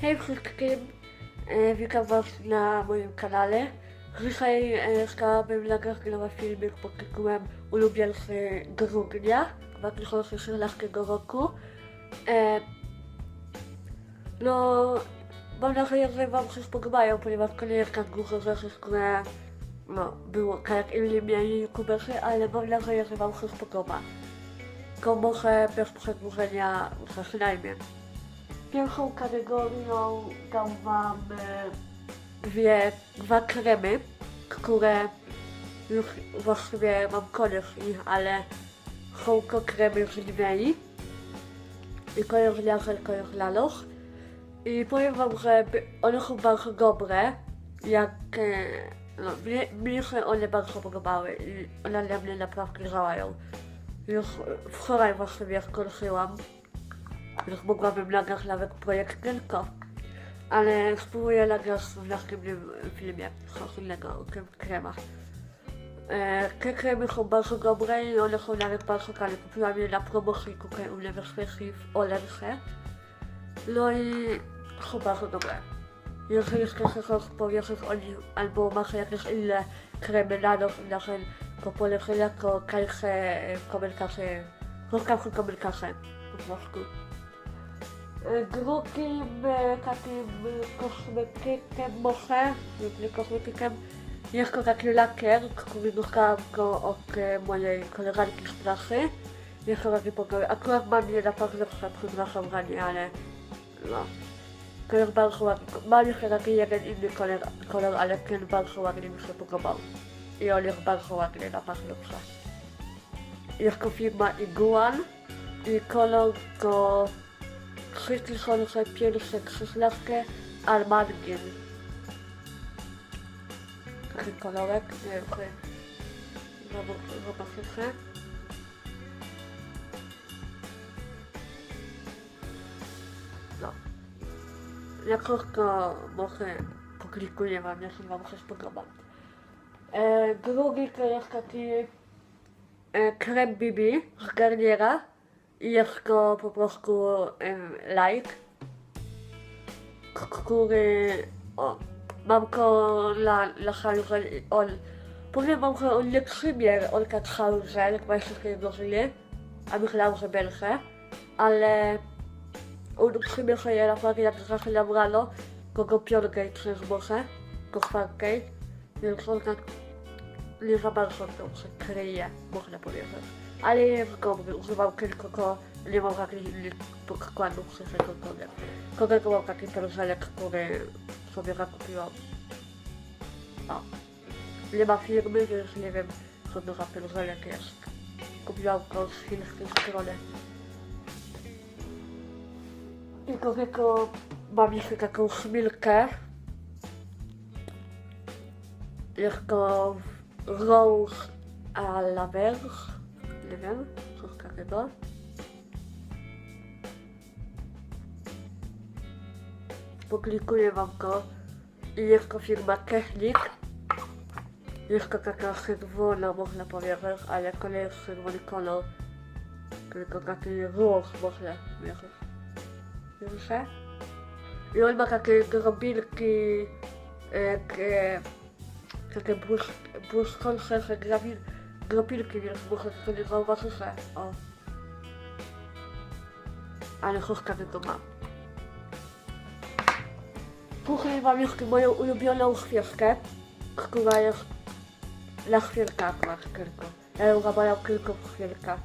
Hej wszystkim, e, witam was na moim kanale. Dzisiaj e, chciałabym nagrać filmik pod tytułem Ulubieńcy grudnia 2016 roku. E, no, mam nadzieję, że wam się spodobają, ponieważ to nie jest tak dużo rzeczy, które no, było tak jak inni mieli youtuberzy, ale mam nadzieję, że wam się spodoba. To może bez przedłużenia zaczynajmy. Pierwszą kategorią tam mamy dwie, dwa kremy, które już właściwie mam koniec ich, ale są to kremy z Nivei. I to jest dla nóg. I powiem wam, że one są bardzo dobre, jak e, no, mnie, mnie się one bardzo podobały i one dla mnie naprawdę działają. Już wczoraj właściwie skończyłam już mogłabym nagrać nawet projekt tylko. Ale spróbuję nagrać w następnym filmie coś innego o tym kremach. E, te kremy są bardzo dobre i one są nawet bardzo tanie. Kupiłam je na promocji tutaj u mnie w Olense. No i są bardzo dobre. Jeżeli chcecie coś powiedzieć o nich, albo macie jakieś inne kremy na nos i na sen, to polecenia, to dajcie komentarze, zostawcie komentarze po prostu. E, Drugim e, takim e, kosmetykiem może, nie kosmetykiem, jest to taki lakier, który dostałam go od mojej koleżanki z pracy. Jest to taki pokój. Akurat mam je na paznokcie, przepraszam za nie, ale no. To jest bardzo ładny. Mam jeszcze taki jeden inny kolor, kolor, ale ten bardzo ładnie mi się podobał. I on jest bardzo ładny na paznokcie. Jest to firma Iguan i kolor to 3516 Armangin. Taki kolorek, nie wiem, czy zob- zobaczycie. No. Jakoś to może poklikuję wam, jeśli wam się spodoba. E, drugi to jest taki e, krem BB z Garniera jest to po prostu em, like, który o, mam go na, na on powiem wam, że on nie przybier, jak właśnie sobie dożyje, a myślałam, że będzie, ale on przymierza je naprawdę jak zaczynam rano, to go piątkej czy zboże, do czwartej, więc on tak nie za bardzo to się kryje, można powiedzieć. Ale jest dobry, używam tylko go, nie mam takich innych podkładów przy tego konia. Konego mam taki pędzelek, który sobie zakupiłam. O. Nie ma firmy, więc nie wiem, co to za pędzelek jest. Kupiłam go z chińskiej strony. I do tego mam jeszcze taką szmilkę. Jest to Rose à la verge. Nie wiem, coś takiego. Poklikuję wam go. I jest to firma Technik. Jest to taka czerwona, można powiedzieć, ale to nie jest czerwony kolor. Tylko taki róż, można powiedzieć. Widzicie? I on ma takie drobinki, jak e, takie błysk, błyskące że grabin, drobinki, więc może to nie zauważycie. O. Ale chustka to ma. Później mam jeszcze moją ulubioną świeczkę, która jest na świerkach masz tylko. Ja ją zabalam tylko w świerka.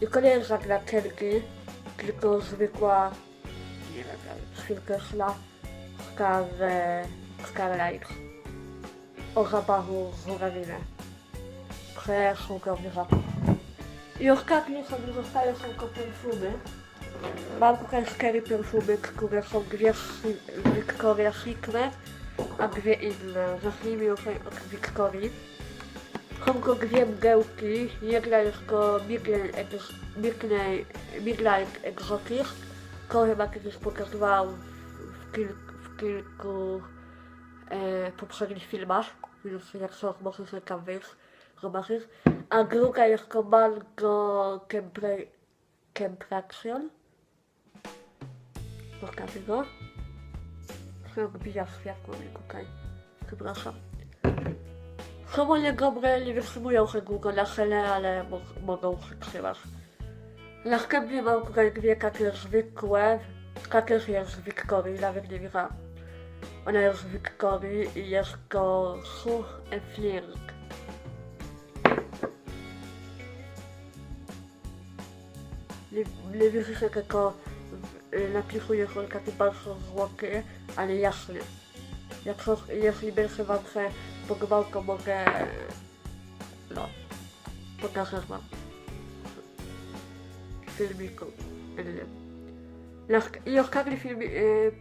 I to nie jest żadna czerki, tylko zwykła, nie wiem, świerka szla, star, starlight. O zabawu z żurawinę. Przesługowny zapach. I ostatnie sobie zostają to perfumy. Mam tutaj cztery perfumy, które są dwie z Victoria's Secret, a dwie inne. Zacznijmy już od Victorii. Są to dwie mgiełki. Jedna jest to Midnight Ex- Midnight- Midnight Exotic, to chyba kiedyś pokazywałam w, w, kil, w kilku e, poprzednich filmach, więc jak są, może sobie tam wyjść, zobaczyć. A druga jest to Mango Kempre, Kempraction. Pokażę go. Odbija światło mi tutaj. Przepraszam. Hamulce dobre nie wytrzymują się długo na szele, ale mo mogą przytrzymać. Następnie mam tutaj dwie takie zwykłe. Ta jest z nawet nie wiem. Ona jest z i jest to Such and Widzicie tego y, napisu, jest on taki bardzo złoty, ale jasny. Jak jeśli będzie wam się podobał, to mogę, no, pokażę wam. Filmiku. I ostatni film, y,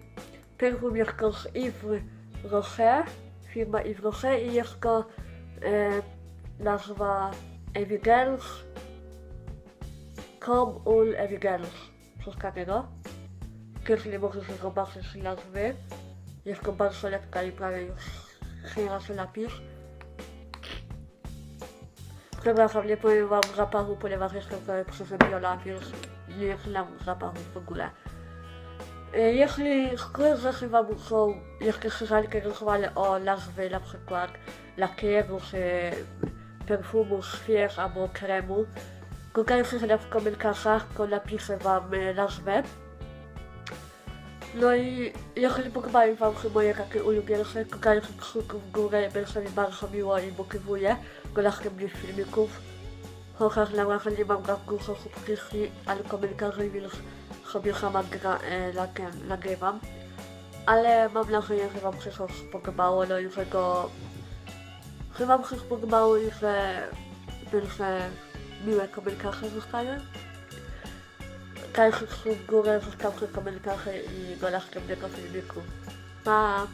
perfum jest to z Yves Rocher, firma Yves Rocher i jest to y, nazwa Evidence Com ul Evidence. Coś takiego. Też nie możecie zobaczyć nazwy. Jest to bardzo lekka i prawie już trzy razy napis. Przepraszam, nie powiem wam zapachu, ponieważ jestem trochę przeziębiona, więc nie znam zapachu w ogóle. E, Jeśli się wam są jeszcze krzyżanki rysowane o nazwy na przykład lakieru, czy perfumu, śwież albo kremu, Klikajcie sobie w komentarzach, to napiszę wam e, nazwę. No i jeżeli podobają wam się moje takie ulubione, klikajcie kciuki w górę, będzie mi bardzo miło i motywuje do następnych filmików. Chociaż na razie nie mam tak dużo subskrypcji, ale komentarzy, więc sobie sama gra, e, nagry- nagrywam. Ale mam nadzieję, że wam się coś podobało, no i że go... Że wam się podobało i że będzie miłe komentarze zostają. Dajcie w górę, zostawcie komentarze i do następnego filmiku. Pa!